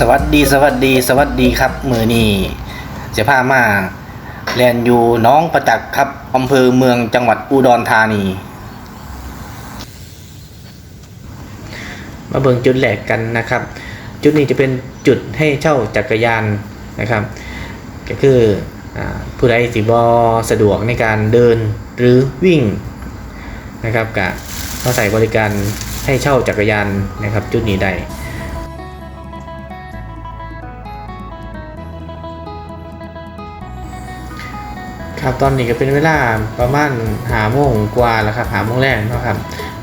สวัสดีสวัสดีสวัสดีครับ มือนี้จะพามาแลนอยู่น้องประจักษ์ครับอำเภอเมืองจังหวัดอุดรธานี มาเบิ่งจุดแหลกกันนะครับ จุดนี้จะเป็นจุดให้เช่าจักรยานนะครับ ก็คืออผู้ใดสิบอสะดวกในการเดินหรือวิ่งนะครับกะมาใส่บริการให้เช่าจักรยานนะครับ จุดนี้ได้ ครับตอนนี้ก็เป็นเวลาประมาณหาโมงกว่าแล้วครับหาโมงแรกนะครับ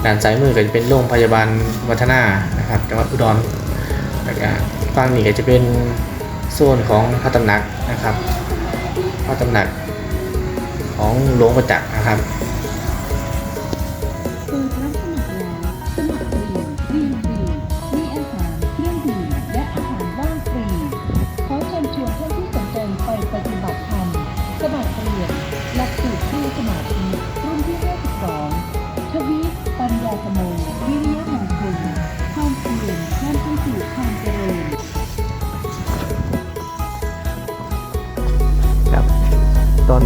ด้านซ้ายมือก็จะเป็นโรงพยาบาลวัฒนานะครับจังหวัดอุดรแล้วก็ฝั่งนี้ก็จะเป็นโซนของพระตำหนักนะครับพระตำหนักของหลวงประจักษ์นะครับ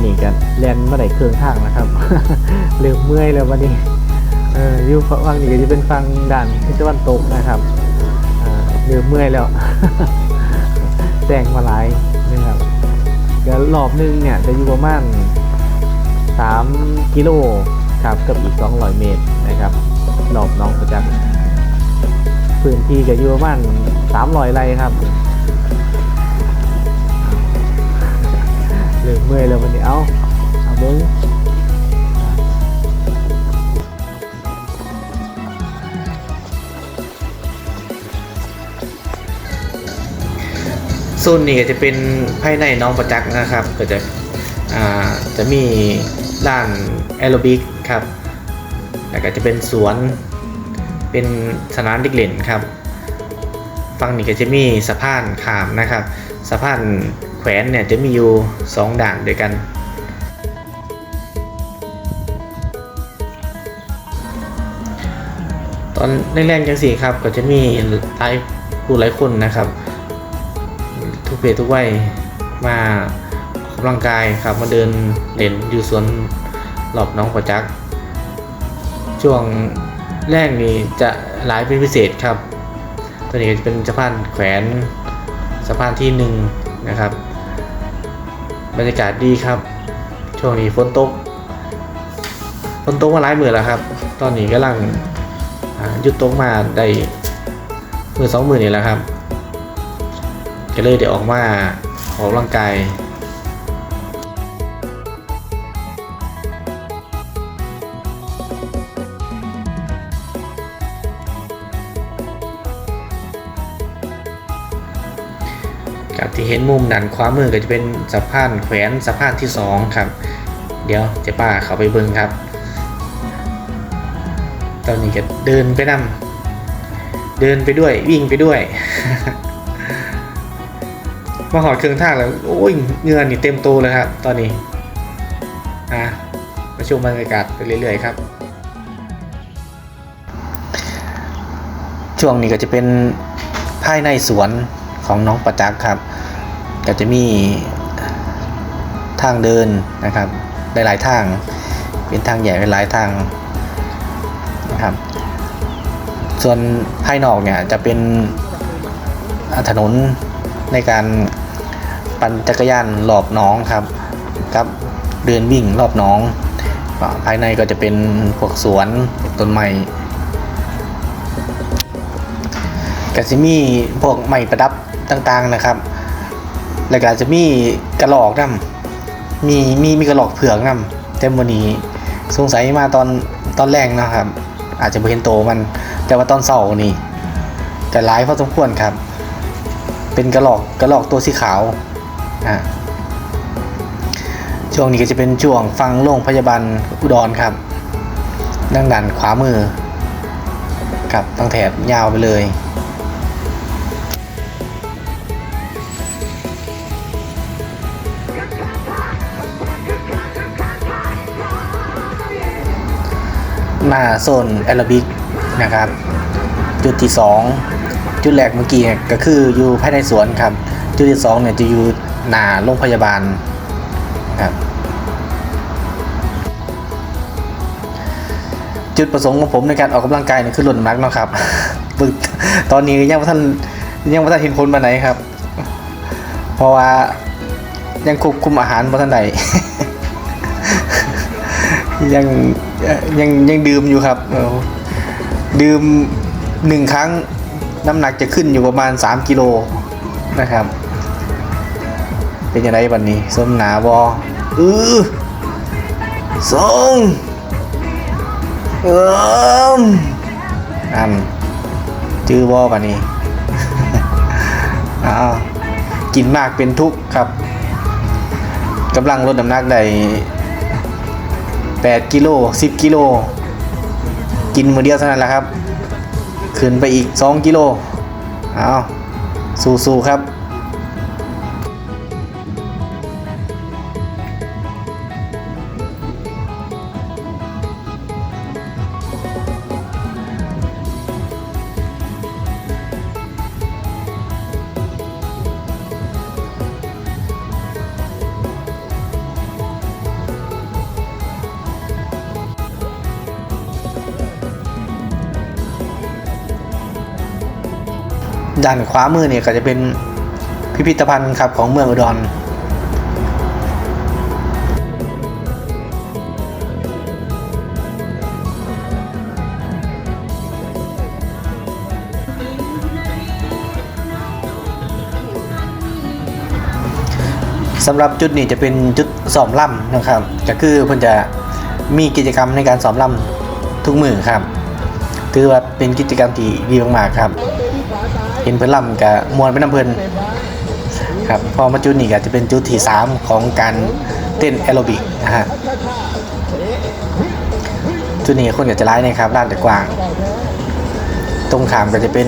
นี้กันแลนมาได้เครื่องทางนะครับเริ่มเมื่อยแล้ววันนี้เอออยู่ฝั่งนี้ก็จะเป็นฝั่งด่านทิศตะวันตกนะครับเริ่มเมื่อยแล้วแซงมาหลายนะครับเดี๋ยวรอบนึงเนี่ยจะอยู่ประมาณ3กิโลครับกับอีก 200 เมตรนะครับรอบน้องประจักษ์พื้นที่ก็อยู่ประมาณ300ไร่ครับ เริ่มเมื่อยแล้ววันนี้เอาเอาเบิ้งโซนนี้ก็จะเป็นภายในน้องประจักษ์นะครับ ก็จะจะมีด้านแอโรบิกครับ แล้วก็จะเป็นสวน เป็นสนามเด็กเล่นครับ ฝั่งนี้ก็จะมีสะพานขามนะครับสะพานแขวนเนี่ยจะมีอยู่ 2 ด่านด้วยกัน ตอนแรกๆจังสี่ครับก็จะมีหลายผู้หลายคนนะครับ ทุกเพศทุกวัยมาออกกำลังกายครับมาเดินเล่นอยู่สวนหลอบน้องประจักษ์ช่วงแรกนี้จะหลายเป็นพิเศษครับ ตัวนี้ก็จะเป็นสะพานแขวนสะพานที่หนึ่งนะครับ บรรยากาศดีครับ ช่วงนี้ฝนตกฝนตกมาหลายมือแล้วครับ ตอนนี้กำลังหยุดตกมาได้มือสองมือนี่แหละครับ ก็เลยเดี๋ยวออกมาออกกำลังกาย ที่เห็นมุมด้านขวามือก็จะเป็นสะพานแขวนสะพานที่สองครับ เดี๋ยวเจะป้าเขาไปเบิ้งครับ ตอนนี้ก็เดินไปนำเดินไปด้วยวิ่งไปด้วย มาหอดเครื่องท่าแล้วโอ้ยเงื่อนี่เต็มตัวเลยครับ ตอนนี้อะมาชมบรรยากาศไปเรื่อยๆครับช่วงนี้ก็จะเป็นภายในสวนของน้องประจักษ์ครับ ก็จะมีทางเดินนะครับหลายๆทาง เป็นทางใหญ่หลายทางนะครับ ส่วนภายนอกเนี่ยจะเป็นถนนในการปั่นจักรยานรอบน้องครับกับเดินวิ่งรอบน้อง ภายในก็จะเป็นพวกสวนต้นไม้ก็จะมีพวกไม้ประดับต่างๆนะครับ แล้วก็จะมีกระหลอกนํมีมีมีกระหลอกเผือกนํแต่วันนี้สงสัยมาตอนตอนแรกนะครับ อาจจะไม่เห็นโตมันแต่ว่าตอนเสาร์นี่แต่ร้ายพอสมควรครับ เป็นกระหลอกกระหลอกตัวสีขาวอะช่วงนี้ก็จะเป็นช่วงฟังโรงพยาบาลอุดรครับดังดันขวามือครับตั้งแถบยาวไปเลย มาโซนแอโรบิกนะครับ จุดที่ 2 จุดแรกเมื่อกี้เนี่ยก็คืออยู่ภายในสวนครับ จุดที่สองเนี่ยจะอยู่หน้าโรงพยาบาลครับจุดประสงค์ของผมในการออกกำลังกายเนี่ยคือลดน้ำหนักเนาะครับฝึกตอนนี้ยังไม่ทันยังไม่ทันเห็นผลมาไหนครับ เพราะว่ายังควบคุมอาหารมาทันใด ยังยังยังดื่มอยู่ครับดื่มหนึ่งครั้งน้ำหนักจะขึ้นอยู่ประมาณ 3 กิโลนะครับ เป็นยังไงบันนี้ส้มหนาบอเออส่งเอิมอันจื้อบอบันนี้อ้าวกินมากเป็นทุกข์ครับกำลังลดน้ำหนักได้ 8กิโล10กิโลกินมือเดียวเท่านั้นแหละครับ ขึ้นไปอีก 2 กิโลเอาสู้ๆครับ ด้านขวามือเนี่ยก็จะเป็นพิพิธภัณฑ์ครับของเมืองอุดรสำหรับจุดนี้จะเป็นจุดซ้อมล่ำนะครับ ก็คือเพิ่นจะมีกิจกรรมในการซ้อมล่ำทุกมือครับ ถือว่าเป็นกิจกรรมที่ดีมากๆครับ เห็นเพิ่นล่ำกับมวนเป็นน้ำเพิ่นครับพอมาจุดนี้ก็จะเป็นจุดที่3ของการเต้นแอโรบิกนะฮะจุดนี้คนก็จะร้ายนะครับลานแต่กว้าง ตรงขามก็จะเป็น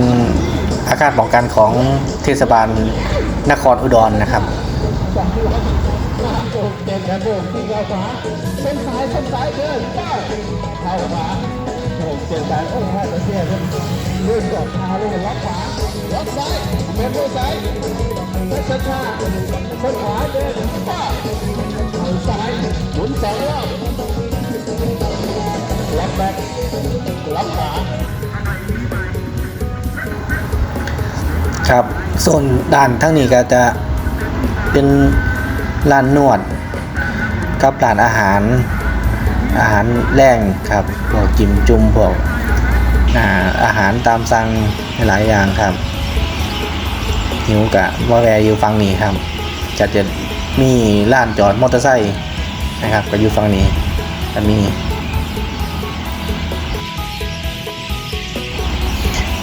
อาคารป้องกันของเทศบาลนครอุดรนะครับเส้นซ้ายเส้นซ้ายเดินเข้าขวา โบกเส้นซ้ายโอ้โหตะเกียบเลื่อนกอดเท้าลงล็อกขวาล็อกซ้ายเดินด้วยซ้ายแล้วช้าชาเส้นขวาเดินก้าเท้าซ้ายหมุนสองรอบล็อกแบ็คล็อกขวาครับโซนด้านทั้งนี้ก็จะเป็นร้านนวดกับร้านอาหาร อาหารแรงครับพวกกิมจุ่มพวกอาอาหารตามสั่งหลายอย่างครับหิวกะว่าแวอยู่ฝั่งนี้ครับจะจะมีร้านจอดมอเตอร์ไซค์นะครับก็อยู่ฝั่งนี้จะมี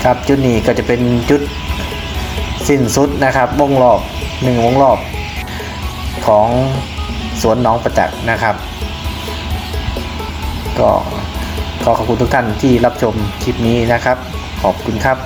ครับจุดนี้ก็จะเป็นจุดสิ้นสุดนะครับวงรอบหนึ่งวงรอบของสวนน้องประจักษ์นะครับ ก็ขอขอบคุณทุกท่านที่รับชมคลิปนี้นะครับ ขอบคุณครับ